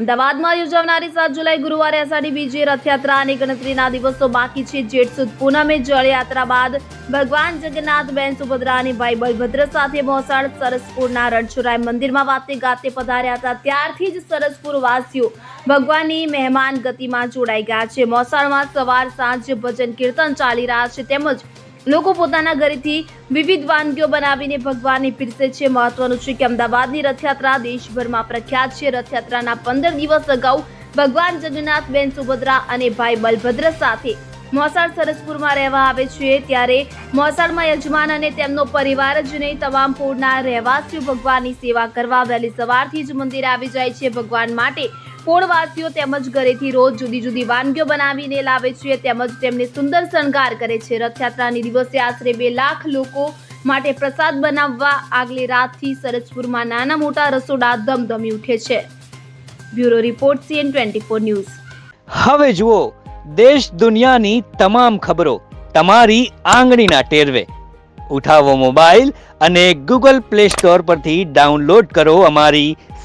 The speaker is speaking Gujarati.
અમદાવાદમાં યોજાનારી સાત જુલાઈ ગુરુવારે બીજે રથયાત્રા અને ગણતરીના દિવસો બાકી છે. જેઠ સુદ પૂનમે જળયાત્રા બાદ ભગવાન જગન્નાથ બેન સુભદ્રા અને ભાઈ બલભદ્ર સાથે મોસાળ સરસપુરના રણછોરાય મંદિરમાં વાતે ગાતે પધાર્યા હતા. ત્યારથી જ સરસપુર વાસીઓ ભગવાનની મહેમાન ગતિમાં જોડાઈ ગયા છે. મોસાળમાં સવાર સાંજ ભજન કીર્તન ચાલી રહ્યા છે. તેમજ લોકો પોતાના ઘરેથી વિવિધ વાનગીઓ બનાવીને ભગવાનને પીરસે છે. મહત્વનું છે કે અમદાવાદની રથયાત્રા દેશભરમાં પ્રખ્યાત છે. રથયાત્રાના પંદર દિવસ અગાઉ ભગવાન જગન્નાથ, બેન સુભદ્રા અને ભાઈ બલભદ્ર સાથે મોસાળ સરસપુરમાં રહેવા આવે છે. ત્યારે મોસાળમાં યજમાન અને તેમનો પરિવાર જ નહીં, તમામ પૂરના રહેવાસીઓ ભગવાનની સેવા કરવા વહેલી સવારથી જ મંદિરે આવી જાય છે. ભગવાન માટે પોળવાસીઓ તેમજ ઘરેથી રોજ જુદી જુદી વાનગીઓ બનાવીને લાવે છે તેમજ તેમને સુંદર શણગાર કરે છે. રથયાત્રાની દિવસે આશરે બે લાખ લોકો માટે પ્રસાદ બનાવવા આગલી રાતથી સરસપુરમાં નાના મોટા રસોડા ધમધમી ઉઠે છે. Bureau report CN twenty four news. હવે જુઓ, દેશ દુનિયાની તમામ ખબરો તમારી આંગળીના ટેરવે. ઉઠાવો મોબાઈલ અને ગૂગલ પ્લે સ્ટોર પરથી ડાઉનલોડ કરો અમારી